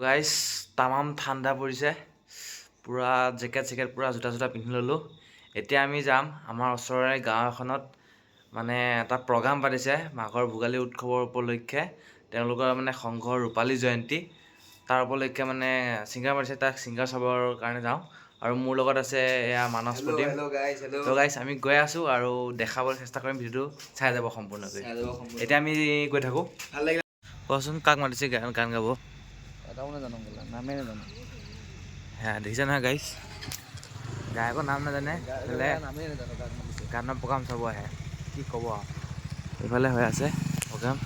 গাইছ তামাম ঠাণ্ডা পৰিছে। পূৰা জেকেট চেকেট পূৰা জোতা চোতা পিন্ধি ল'লোঁ। এতিয়া আমি যাম আমাৰ ওচৰৰে গাঁও এখনত। মানে এটা প্ৰগ্ৰাম পাতিছে মাঘৰ ভোগালী উৎসৱৰ উপলক্ষে। তেওঁলোকৰ মানে সংঘৰ ৰূপালী জয়ন্তী। তাৰ উপলক্ষে মানে ছিংগাৰ মাতিছে তাক ছিংগাৰ চাবৰ কাৰণে যাওঁ। আৰু মোৰ লগত আছে এয়া মানস প্ৰদীপ। ত' গাইছ আমি গৈ আছোঁ আৰু দেখাবলৈ চেষ্টা কৰিম ভিডিঅ'টো। চাই যাব সম্পূৰ্ণকৈ। এতিয়া আমি গৈ থাকোঁ। ভাল কোৱাচোন কাক মাতিছে গান গান গাব? হ্যাঁ দেখিছে নহয় গাইছ গায়কৰ নাম নাজানে? এইফালে গানৰ প্ৰগ্ৰাম চাব আহে। কি ক'ব আৰু? এইফালে হৈ আছে প্ৰগ্ৰাম।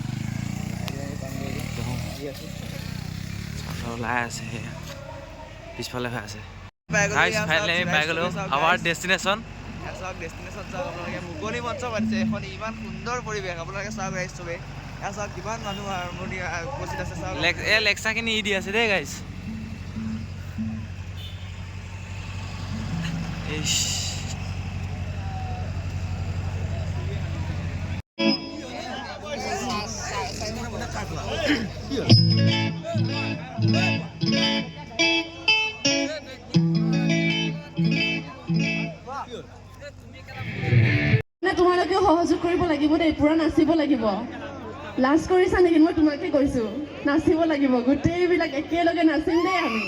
ওলাই আছে। পিছফালে হৈ আছে। গাইছ ফাইনেলি আমি পাই গ'লোঁ আৱাৰ ডেষ্টিনেশ্যন চাওক ডেষ্টিনেশ্যন চাওক আপোনালোকে মুকলি মঞ্চ পাতিছে। এখন ইমান সুন্দৰ পৰিৱেশ। আপোনালোকে চাওক গাইছ চবেই। এয়া কিমান মানুহ হাৰমনি উপস্থিত আছে চাওক। এই লেকচাৰখিনি ই দি আছে দেই গাইছ ইছ। মানে সহযোগ কৰিব লাগিব দেই পুৰা নাচিব লাগিব। লাজ কৰিছা নেকি মই তোমাকে কৈছো নাচিব লাগিব গোটেইবিলাক একেলগে নাচিম দেই আমি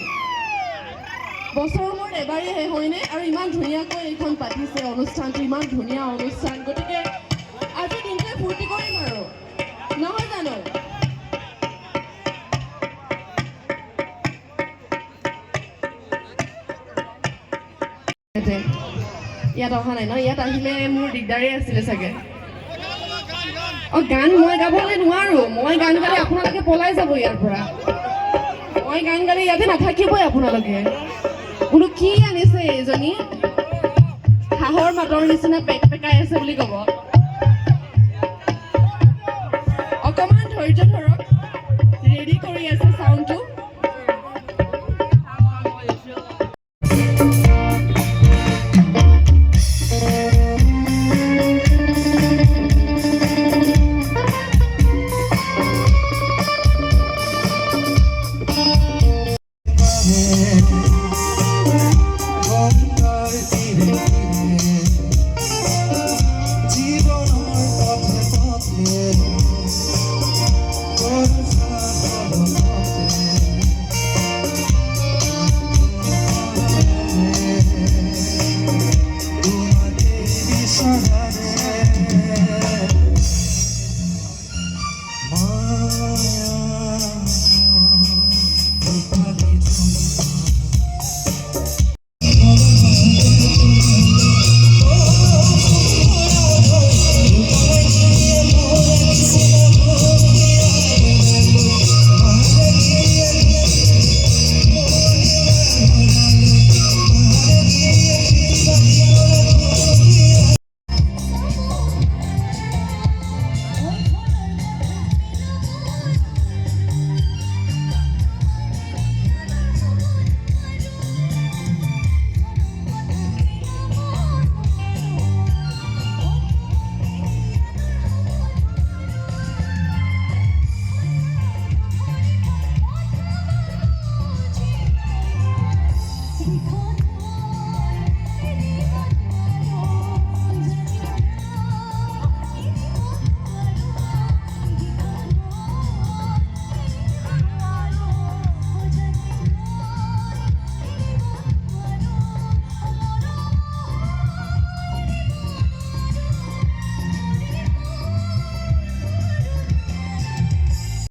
বছৰৰ মূৰত এবাৰেই শেষ হয়নে আৰু ইমান ধুনীয়াকৈ এইখন পাতিছে অনুষ্ঠানটো ইমান ধুনীয়া অনুষ্ঠান গতিকে আজি দিনটোৱে ফূৰ্তি কৰিম আৰু নহয় জানো। ইয়াত অহা নাই ন ইয়াত আহিলে মোৰ দিগদাৰেই আছিলে চাগে অ গান মই গাবলৈ নোৱাৰো। মই গান গালে আপোনালোকে পলাই যাব ইয়াৰ পৰা। মই গান গালে ইয়াতে নাথাকিবই আপোনালোকে। বোলো কি আনিছে এইজনী? হাঁহৰ মাতৰ নিচিনা পেক পেকাই আছে বুলি ক'ব। অকণমান ধৈৰ্য ধৰক। ৰেডি কৰি আছে চাউণ্ডটো